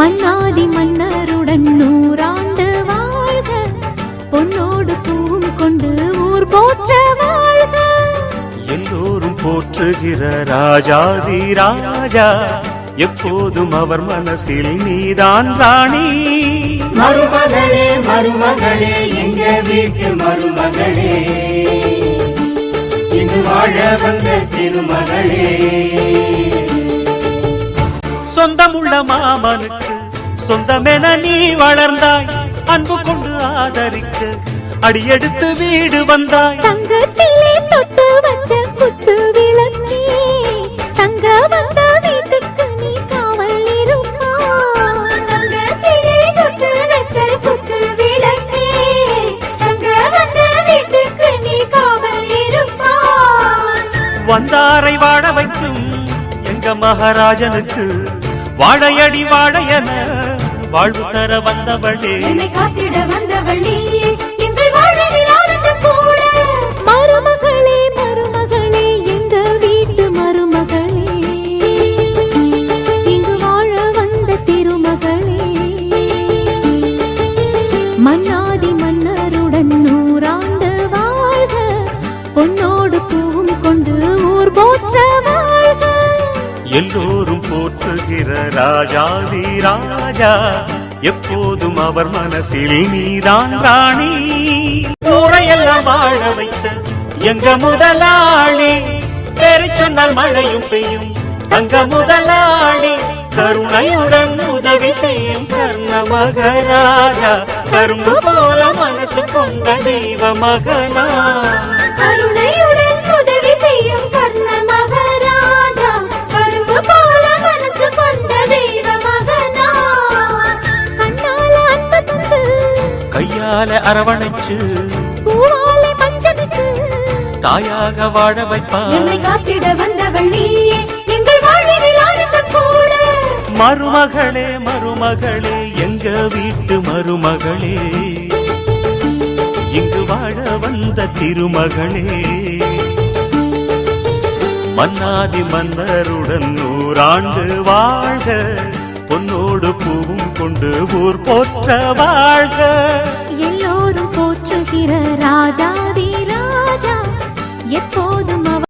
மன்னாதி மன்னருடன் நூறாண்டு வாழ்க. பொன்னோடு பூவும் கொண்டு ஊர் போற்ற வாழ்க. எல்லோரும் போற்றுகிற ராஜாதி ராஜா எப்போதும் அவர் மனசில் நீதான் ராணி. மருமகளே மருமகளே எங்க வீட்டு மருமகளே? இது வாழ வந்த திருமகளே. சொந்தமுள்ள மாமனுக்கு சொந்தமென நீ வளர்ந்தாய். அன்பு கொண்டு ஆதரிக்க அடியெடுத்து வீடு வந்தாய். தங்கத்திலே தொட்டு வச்ச குத்து விளக்கே தங்க வந்த வீட்டுக்கு நீ காவல் இருப்பா தங்கத்திலே தொட்டு வச்ச குத்து விளக்கே தங்க வந்த வீட்டுக்கு நீ காவல் இருப்பா வந்தாரை வாழ வைக்கும் எங்க மகாராஜனுக்கு வாழையடி வாழையன வாழ்வு தர வந்தவளே. என்னை காத்திட எல்லோரும் போற்றுகிற ராஜாதி ராஜா எப்போதும் அவர் மனசில் நீதான் ராணி. ஊரையெல்லாம் வாழ வைத்த எங்க முதலாளி பெரு சொன்னால் மழையும் பெய்யும். தங்க முதலாளி கருணையுடன் உதவி செய்யும் கர்ண மகராஜா கரும்பு போல மனசு கொண்ட தெய்வ மகனா. கையால அரவணைச்சு தாயாக வாழ வைப்பார். மருமகளே மருமகளே எங்க வீட்டு மருமகளே? இங்கு வாழ வந்த திருமகளே. மன்னாதி மன்னருடன் நூறாண்டு வாழ்க. பொன்னோடு பூவும் கொண்டு ஊர் போற்ற வாழ்க. எல்லோரும் போற்றுகிற ராஜாதி ராஜா எப்போ